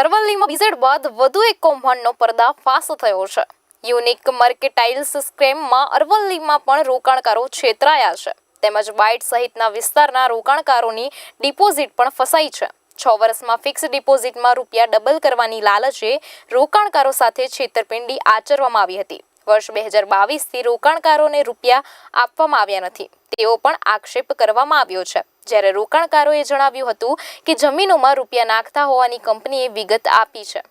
અરવલ્લીમાં BZ બાદ વધુ એક કૌભાંડનો પર્દાફાશ થયો છે. યુનિક મર્કેટાઇલ્સ સ્કેમમાં અરવલ્લીમાં પણ રોકાણકારો છેતરાયા છે. તેમજ બાઇટ સહિતના વિસ્તારના રોકાણકારોની ડિપોઝિટ પણ ફસાઈ છે. છ વર્ષમાં ફિક્સ ડિપોઝિટમાં રૂપિયા ડબલ કરવાની લાલચે રોકાણકારો સાથે છેતરપિંડી આચરવામાં આવી હતી. વર્ષ બે હજાર બાવીસથી રોકાણકારોને રૂપિયા આપવામાં આવ્યા નથી. તેવો પણ આક્ષેપ કરવામાં આવ્યો છે. જ્યારે રોકાણકારોએ જણાવ્યું હતું કે જમીનોમાં રૂપિયા નાખતા હોવાની કંપનીએ વિગત આપી છે.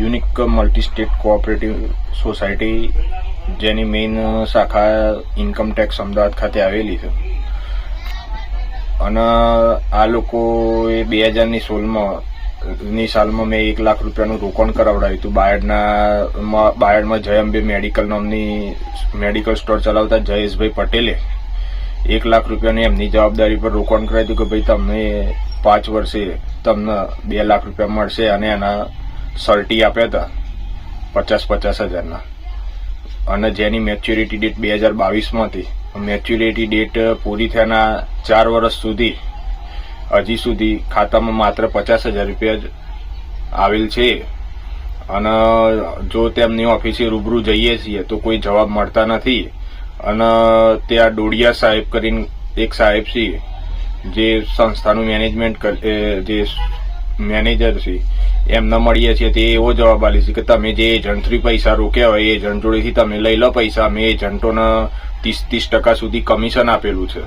Unique multi state cooperative society, જેની મેઇન શાખા ઇન્કમ ટેક્સ અમદાવાદ ખાતે આવેલી છે. અને આ લોકોએ બે હજારની સોળમાં ની સાલમાં મેં એક લાખ રૂપિયાનું રોકાણ કરાવડાવ્યું હતું. બાયડના બાયડમાં જયંબે મેડિકલ નામની મેડિકલ સ્ટોર ચલાવતા જયેશભાઈ પટેલે એક લાખ રૂપિયાની એમની જવાબદારી પર રોકાણ કરાવી હતું કે ભાઈ તમને પાંચ વર્ષે તમને બે લાખ રૂપિયા મળશે અને એના સર્ટી આપ્યા હતા પચાસ પચાસ હજારના. અને જેની મેચ્યુરિટી ડેટ બે હજાર બાવીસમાં હતી. મેચ્યુરિટી ડેટ પૂરી થયાના ચાર વર્ષ સુધી, હજી સુધી ખાતામાં માત્ર પચાસ હજાર રૂપિયા જ આવેલ છે. અને જો તેમની ઓફિસે રૂબરૂ જઈએ છીએ તો કોઈ જવાબ મળતા નથી. અને ત્યાં ડોડિયા સાહેબ કરીને એક સાહેબ છે, જે સંસ્થાનું મેનેજમેન્ટ જે મેનેજર છે, એમને મળીએ છીએ તે એવો જવાબ આલે છે કે તમે જે એજન્ટથી પૈસા રોક્યા હોય એજન્ટ જોડેથી તમે લઈ લો પૈસા, અમે એજન્ટોને ત્રીસ ત્રીસ ટકા સુધી કમિશન આપેલું છે.